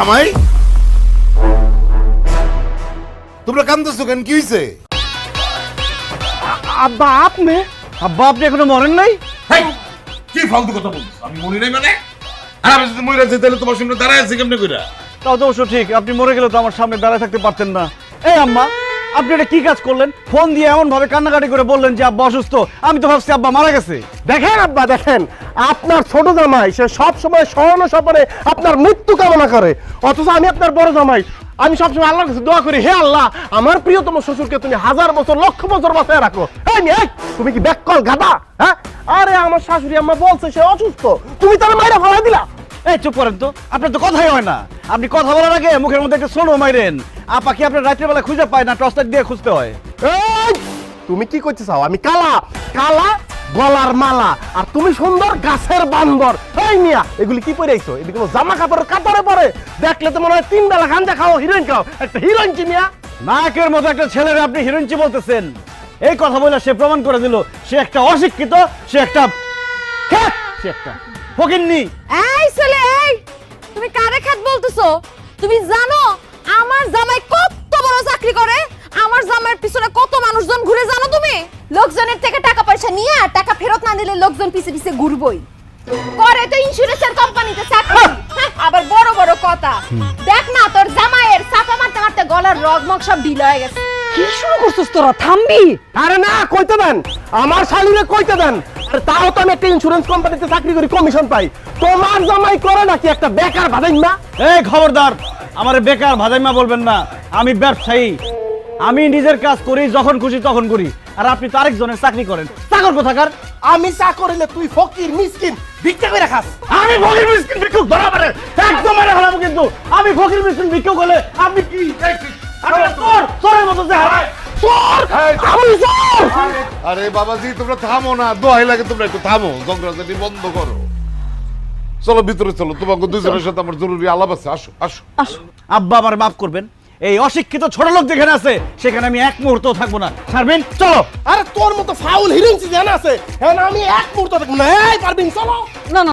জামাই তোমরা কান্দছো কেন? কি হইছে? আব্বা আপনি? আব্বা আপনি এখনও মরেন নাই? কি ফালতু কথা বলছো আমি মরি নাই মানে? আর আমি যদি মরে যাই তাহলে তোমার সামনে দাঁড়ায় আছি কেমনে কইরা? তাও তো অবশ্য ঠিক আপনি মরে গেলে তো আমার সামনে দাঁড়ায় থাকতে পারতেন না। এই আম্মা আপনি এটা কি কাজ করলেন? ফোন দিয়ে এমন ভাবে কান্নাকাটি করে বললেন যে আব্বা অসুস্থ। আমি তো ভাবছি আব্বা মারা গেছে। দেখেন আব্বা, দেখেন, আপনার ছোট জামাই, সে সব সময় স্মরণ স্বপনে আপনার মৃত্যু কামনা করে। অথচ আমি আপনার বড় জামাই। আমি সবসময় আল্লাহর কাছে দোয়া করি, হে আল্লাহ, আমার প্রিয়তম শ্বশুরকে তুমি হাজার বছর, লক্ষ বছর বাঁচায় রাখো। তুমি কি ব্যাককল গাদা হ্যাঁ? আরে আমার শাশুড়ি আম্মা বলছে সে অসুস্থ। তুমি তার মাইরা ফেলাই দিলা। এই চুপ করেন তো। আপনার তো কথাই হয় না। আপনি কথা বলার আগে মুখের মধ্যে একটা সোনো মাইরেন। আপা কি আপনার রাত্রের বেলা খুঁজে পায় না টর্চ লাইট দিয়ে খুঁজতে হয়? এই, তুমি কি করতে চাও আমি কালা। কালা গলার মালা। আর তুমি সুন্দর গাছের বান্দর। এই মিয়া এগুলি কি পরে আইছো? এদিকে কোনো জামা কাপড়ের কাপড়ে পরে। দেখলে তো মনে হয় তিন বেলা গাঞ্জা খাও হিরোইন খাও। একটা হিরোইন কি মিয়া? নায়কের মতো একটা ছেলের আপনি হিরোইনচি বলতেছেন। এই কথা বলে সে প্রমাণ করে দিল সে একটা অশিক্ষিত সে একটা খ্যাত, সে একটা। ফকিন্নি! এই ছেলে এই! তুমি কারে খাত বলতেছো? তুমি জানো আমার জামাই কত বড় চাকরি করে আমার জামাইয়ের পিছনে কত মানুষজন ঘুরে জানো তুমি? লোকজনের থেকে টাকা পয়সা নিয়ে টাকা ফেরত না দিলে লোকজন পিছে পিছে ঘুরবই। করে তো ইন্স্যুরেন্সের কোম্পানিতে চাকরি। হ্যাঁ, আবার বড় বড় কথা। দেখ না তোর জামাইয়ের চাপা মারতে মারতে গলার রগমগ সব ঢিলা হয়ে গেছে। কি শুরু করছিস তোরা থামবি? আরে না কইতে দেন। আমার শালিরে কইতে দেন। তাও তো আমি একটা ইন্স্যুরেন্স কোম্পানিতে চাকরি করি কমিশন পাই। তোমার জামাই করে নাকি একটা বেকার এই খবরদার আমার বেকার বলবেন না। আমি ব্যবসায়ী। আমি নিজের কাজ করি যখন খুশি তখন করি। আর আপনি তো আরেকজনের চাকরি করেন। চাকর কোথাকার? আমি চা করিলে তুই ফকির মিসকিন ভিক্ষা করে খাস। আমি ফকির মিসকিন ভিক্ষুক ধরা পারে একদম হারাবো কিন্তু। আমি ফকির মিসকিন ভিক্ষুক হলে আপনি কি চোর চোরের মতো যে হারায় আরে বাবাজি তোমরা থামো না দোহাই লাগে তোমরা একটু থামো ঝগড়াঝাটি বন্ধ করো। চলো ভিতরে চলো তোমাকে দুজনের সাথে আমার জরুরি আলাপ আছে আসো আসো। আব্বা আমার মাফ করবেন এই অশিক্ষিত ছোট লোক যেখানে আছে সেখানে আমি এক মুহূর্ত থাকব না। শারমিন চলো। আরে তোর মতো ফাউল হিরোইন জানা আছে হ্যাঁ আমি এক মুহূর্ত দেখব না। এই পারবিন চলো। না না।